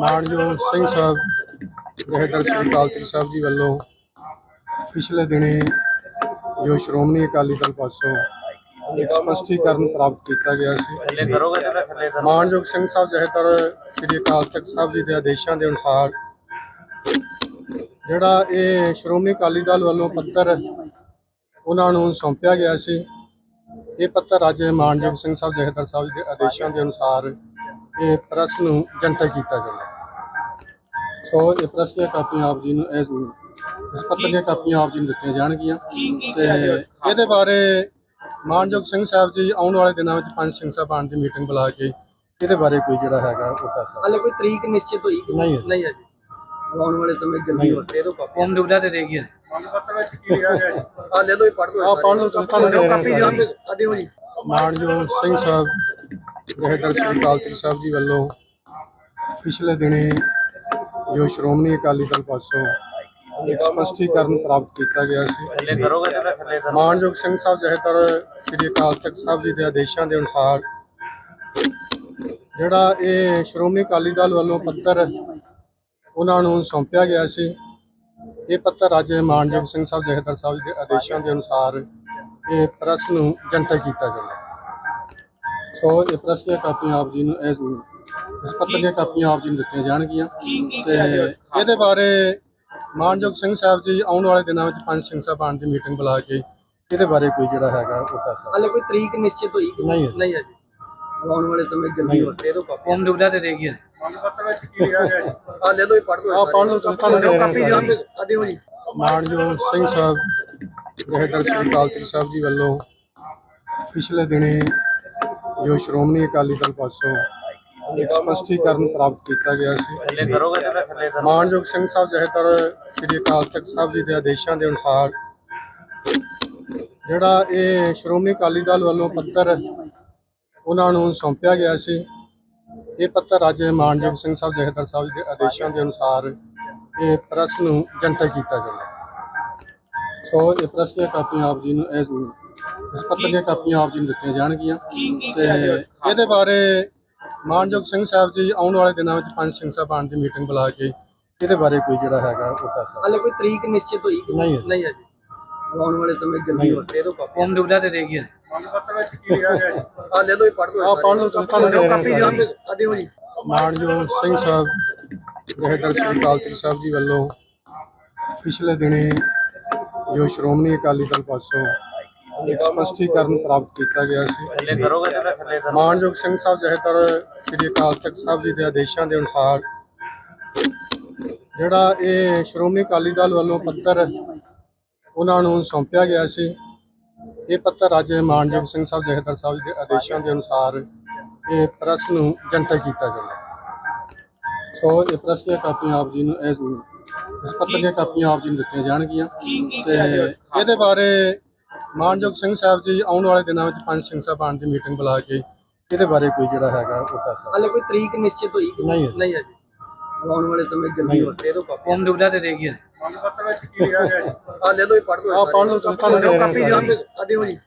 ਮਾਨਯੋਗ ਸਿੰਘ ਸਾਹਿਬ ਜਹੇਦਾਰ ਸ੍ਰੀ ਅਕਾਲ ਤਖਤ ਸਾਹਿਬ ਜੀ ਵੱਲੋਂ ਪਿਛਲੇ ਦਿਨੀ ਜੋ ਸ਼੍ਰੋਮਣੀ ਅਕਾਲੀ ਦਲ ਪਾਸੋਂ ਇੱਕ ਸਪਸ਼ਟੀਕਰਨ ਪ੍ਰਾਪਤ ਕੀਤਾ ਗਿਆ ਸੀ। ਮਾਨਯੋਗ ਸਿੰਘ ਸਾਹਿਬ ਜਹੇਦਾਰ ਸ੍ਰੀ ਅਕਾਲ ਤਖਤ ਸਾਹਿਬ ਜੀ ਦੇ ਆਦੇਸ਼ਾਂ ਦੇ ਅਨੁਸਾਰ ਜਿਹੜਾ ਇਹ ਸ਼੍ਰੋਮਣੀ ਅਕਾਲੀ ਦਲ ਵੱਲੋਂ ਪੱਤਰ ਉਹਨਾਂ ਨੂੰ ਸੌਂਪਿਆ ਗਿਆ ਸੀ, ਇਹ ਪੱਤਰ ਅੱਜ ਮਾਨਯੋਗ ਸਿੰਘ ਸਾਹਿਬ ਜਹੇਦਾਰ ਸਾਹਿਬ ਜੀ ਦੇ ਆਦੇਸ਼ਾਂ ਦੇ ਅਨੁਸਾਰ ਇਹ ਪ੍ਰੈਸ ਨੂੰ ਜਨਤਕ ਕੀਤਾ ਜਾਂਦਾ ਸੋ ਇਹ ਪ੍ਰੈਸ ਦੀਆਂ ਕਾਪੀਆਂ ਆਪ ਜੀ ਨੂੰ ਇਸ ਇਸ ਪੱਤਰ ਦੀਆਂ ਕਾਪੀਆਂ ਆਪ ਜੀ ਨੂੰ ਦਿੱਤੀਆਂ ਜਾਣਗੀਆਂ। ਤੇ ਇਹਦੇ ਬਾਰੇ ਮਾਨਯੋਗ ਸਿੰਘ ਸਾਹਿਬ ਜੀ ਆਉਣ ਵਾਲੇ ਦਿਨਾਂ ਵਿੱਚ ਪੰਜ ਸਿੰਘ ਸਾਹਿਬਾਨ ਦੀ ਮੀਟਿੰਗ ਬੁਲਾ ਕੇ ਇਹਦੇ ਬਾਰੇ ਕੋਈ ਜਿਹੜਾ ਹੈਗਾ ਉਹ ਫੈਸਲਾ ਹਾਲੇ ਕੋਈ ਤਰੀਕ ਨਿਸ਼ਚਿਤ ਹੋਈ ਕਿ ਨਹੀਂ ਹੈ। ਨਹੀਂ ਹੈ ਜੀ। ਆਉਣ ਵਾਲੇ ਸਮੇਂ ਜਲਦੀ ਹੋ। ਦੇ ਦੋ ਫੋਰਮ ਡੁਬਲਾ ਤੇ ਦੇ ਗਿਆ ਆ ਲੈ ਲੋ ਇਹ ਪੜ੍ਹ ਆ ਪੜ੍ਹ ਲਓ ਤੁਸੀਂ, ਤੁਹਾਨੂੰ ਦੇ ਕਾਪੀ ਰਹੇ ਹਾਂ। ਆ ਦਿਓ ਜੀ। ਮਾਨਯੋਗ ਸਿੰਘ ਸਾਹਿਬ ਜਹੇਦਾਰ ਸ੍ਰੀ ਅਕਾਲ ਤਖਤ ਸਾਹਿਬ ਜੀ ਵੱਲੋਂ ਪਿਛਲੇ ਦਿਨੀ ਜੋ ਸ਼੍ਰੋਮਣੀ ਅਕਾਲੀ ਦਲ ਪਾਸੋਂ ਇੱਕ ਸਪਸ਼ਟੀਕਰਨ ਪ੍ਰਾਪਤ ਕੀਤਾ ਗਿਆ ਸੀ। ਮਾਨਯੋਗ ਸਿੰਘ ਸਾਹਿਬ ਜਹੇਦਾਰ ਸ੍ਰੀ ਅਕਾਲ ਤਖਤ ਸਾਹਿਬ ਜੀ ਦੇ ਆਦੇਸ਼ਾਂ ਦੇ ਅਨੁਸਾਰ ਜਿਹੜਾ ਇਹ ਸ਼੍ਰੋਮਣੀ ਅਕਾਲੀ ਦਲ ਵੱਲੋਂ ਪੱਤਰ ਉਹਨਾਂ ਨੂੰ ਸੌਂਪਿਆ ਗਿਆ ਸੀ ਇਹ ਪੱਤਰ ਅੱਜ ਮਾਨਯੋਗ ਸਿੰਘ ਸਾਹਿਬ ਜਹੇਦਾਰ ਸਾਹਿਬ ਜੀ ਦੇ ਆਦੇਸ਼ਾਂ ਦੇ ਅਨੁਸਾਰ ਇਹ ਪ੍ਰੈਸ ਨੂੰ ਜਨਤਕ ਕੀਤਾ ਜਾਂਦਾ ਸੋ ਇਹ ਪ੍ਰੈਸ ਦੀਆਂ ਕਾਪੀਆਂ ਆਪ ਜੀ ਨੂੰ ਇਸ ਇਸ ਪੱਤਰ ਦੀਆਂ ਕਾਪੀਆਂ ਆਪ ਜੀ ਨੂੰ ਦਿੱਤੀਆਂ ਜਾਣਗੀਆਂ। ਤੇ ਇਹਦੇ ਬਾਰੇ ਮਾਨਯੋਗ ਸਿੰਘ ਸਾਹਿਬ ਜੀ ਆਉਣ ਵਾਲੇ ਦਿਨਾਂ ਵਿੱਚ ਪੰਜ ਸਿੰਘ ਸਾਹਿਬਾਨ ਦੀ ਮੀਟਿੰਗ ਬੁਲਾ ਕੇ ਇਹਦੇ ਬਾਰੇ ਕੋਈ ਜਿਹੜਾ ਹੈਗਾ ਉਹ ਫੈਸਲਾ ਹਾਲੇ ਕੋਈ ਤਰੀਕ ਨਿਸ਼ਚਿਤ ਹੋਈ ਕਿ ਨਹੀਂ ਹੈ। ਨਹੀਂ ਹੈ ਜੀ? ਆਉਣ ਵਾਲੇ ਸਮੇਂ ਜਲਦੀ ਹੋ। ਦੇ ਦੋ ਫੋਰਮ ਡੁਬਲਾ ਤੇ ਦੇ ਗਿਆ ਆ ਲੈ ਲੋ ਇਹ ਪੜ੍ਹ ਆ ਪੜ੍ਹ ਲਓ ਤੁਸੀਂ, ਤੁਹਾਨੂੰ ਦੇ ਰਹੇ ਹਾਂ। ਜੀ। ਮਾਨਯੋਗ ਸਿੰਘ ਸਾਹਿਬ ਜਹੇਦਾਰ ਸ੍ਰੀ ਅਕਾਲ ਤਖਤ ਸਾਹਿਬ ਜੀ ਵੱਲੋਂ ਪਿਛਲੇ ਦਿਨੀ ਜੋ ਸ਼੍ਰੋਮਣੀ ਅਕਾਲੀ ਦਲ ਪਾਸੋਂ ਇੱਕ ਸਪਸ਼ਟੀਕਰਨ ਪ੍ਰਾਪਤ ਕੀਤਾ ਗਿਆ ਸੀ। ਮਾਨਯੋਗ ਸਿੰਘ ਸਾਹਿਬ ਜਹੇਦਾਰ ਸ੍ਰੀ ਅਕਾਲ ਤਖਤ ਸਾਹਿਬ ਜੀ ਦੇ ਆਦੇਸ਼ਾਂ ਦੇ ਅਨੁਸਾਰ ਜਿਹੜਾ ਇਹ ਸ਼੍ਰੋਮਣੀ ਅਕਾਲੀ ਦਲ ਵੱਲੋਂ ਪੱਤਰ ਉਹਨਾਂ ਨੂੰ ਸੌਂਪਿਆ ਗਿਆ ਸੀ ਇਹ ਪੱਤਰ ਅੱਜ ਮਾਨਯੋਗ ਸਿੰਘ ਸਾਹਿਬ ਜਹੇਦਾਰ ਸਾਹਿਬ ਜੀ ਦੇ ਆਦੇਸ਼ਾਂ ਦੇ ਅਨੁਸਾਰ ਇਹ ਪ੍ਰੈਸ ਨੂੰ ਜਨਤਕ ਕੀਤਾ ਜਾਂਦਾ ਸੋ ਇਹ ਪ੍ਰੈਸ ਦੀਆਂ ਕਾਪੀਆਂ ਆਪ ਜੀ ਨੂੰ ਇਸ ਇਸ ਪੱਤਰ ਦੀਆਂ ਕਾਪੀਆਂ ਆਪ ਜੀ ਨੂੰ ਦਿੱਤੀਆਂ ਜਾਣਗੀਆਂ। ਤੇ ਇਹਦੇ ਬਾਰੇ ਮਾਨਯੋਗ ਸਿੰਘ ਸਾਹਿਬ ਜੀ ਆਉਣ ਵਾਲੇ ਦਿਨਾਂ ਵਿੱਚ ਪੰਜ ਸਿੰਘ ਸਾਹਿਬਾਨ ਦੀ ਮੀਟਿੰਗ ਬੁਲਾ ਕੇ ਇਹਦੇ ਬਾਰੇ ਕੋਈ ਜਿਹੜਾ ਹੈਗਾ ਉਹ ਫੈਸਲਾ ਹਾਲੇ ਕੋਈ ਤਰੀਕ ਨਿਸ਼ਚਿਤ ਹੋਈ ਕਿ ਨਹੀਂ ਹੈ। ਨਹੀਂ ਹੈ ਜੀ। ਆਉਣ ਵਾਲੇ ਸਮੇਂ ਜਲਦੀ ਹੋ। ਦੇ ਦੋ ਫੋਰਮ ਡੁਬਲਾ ਤੇ ਦੇ ਗਿਆ ਆ ਲੈ ਲੋ ਇਹ ਪੜ੍ਹ ਆ ਪੜ੍ਹ ਲਓ ਤੁਹਾਨੂੰ ਦੇ ਰਹੇ ਹਾਂ। ਆ ਦਿਓ ਜੀ। ਮਾਨਯੋਗ ਸਿੰਘ ਸਾਹਿਬ ਜਹੇਦਾਰ ਸ੍ਰੀ ਅਕਾਲ ਤਖਤ ਸਾਹਿਬ ਜੀ ਵੱਲੋਂ ਪਿਛਲੇ ਦਿਨੀ ਜੋ ਸ਼੍ਰੋਮਣੀ ਅਕਾਲੀ ਦਲ ਪਾਸੋਂ ਇੱਕ ਸਪਸ਼ਟੀਕਰਨ ਪ੍ਰਾਪਤ ਕੀਤਾ ਗਿਆ ਸੀ। ਮਾਨਯੋਗ ਸਿੰਘ ਸਾਹਿਬ ਜਹੇਦਾਰ ਸ੍ਰੀ ਅਕਾਲ ਤਖਤ ਸਾਹਿਬ ਜੀ ਦੇ ਆਦੇਸ਼ਾਂ ਦੇ ਅਨੁਸਾਰ ਜਿਹੜਾ ਇਹ ਸ਼੍ਰੋਮਣੀ ਅਕਾਲੀ ਦਲ ਵੱਲੋਂ ਪੱਤਰ ਉਹਨਾਂ ਨੂੰ ਸੌਂਪਿਆ ਗਿਆ ਸੀ ਇਹ ਪੱਤਰ ਅੱਜ ਮਾਨਯੋਗ ਸਿੰਘ ਸਾਹਿਬ ਜਹੇਦਾਰ ਸਾਹਿਬ ਜੀ ਦੇ ਆਦੇਸ਼ਾਂ ਦੇ ਅਨੁਸਾਰ ਇਹ ਪ੍ਰੈਸ ਨੂੰ ਜਨਤਕ ਕੀਤਾ ਜਾਂਦਾ ਸੋ ਇਹ ਪ੍ਰੈਸ ਦੀਆਂ ਕਾਪੀਆਂ ਆਪ ਜੀ ਨੂੰ ਇਸ ਇਸ ਪੱਤਰ ਦੀਆਂ ਕਾਪੀਆਂ ਆਪ ਜੀ ਨੂੰ ਦਿੱਤੀਆਂ ਜਾਣਗੀਆਂ ਤੇ ਇਹਦੇ ਬਾਰੇ ਮਾਨਯੋਗ ਸਿੰਘ ਸਾਹਿਬ ਜੀ ਆਉਣ ਵਾਲੇ ਦਿਨਾਂ ਵਿੱਚ ਪੰਜ ਸਿੰਘ ਸਾਹਿਬਾਨ ਦੀ ਮੀਟਿੰਗ ਬੁਲਾ ਕੇ ਇਹਦੇ ਬਾਰੇ ਕੋਈ ਜਿਹੜਾ ਹੈਗਾ ਉਹ ਫੈਸਲਾ ਹਾਲੇ ਕੋਈ ਤਰੀਕ ਨਿਸ਼ਚਿਤ ਹੋਈ ਕਿ ਨਹੀਂ ਹੈ। ਨਹੀਂ ਹੈ ਜੀ। ਆਉਣ ਵਾਲੇ ਸਮੇਂ ਜਲਦੀ ਹੋ। ਦੇ ਦੋ ਫੋਰਮ ਡੁਬਲਾ ਤੇ ਦੇ ਗਿਆ ਆ ਲੈ ਲੋ ਇਹ ਪੜ੍ਹ ਆ ਪੜ੍ਹ ਲਓ ਤੁਸੀਂ, ਤੁਹਾਨੂੰ ਦੇ ਰਹੇ ਹਾਂ। ਆ ਦਿਓ ਜੀ।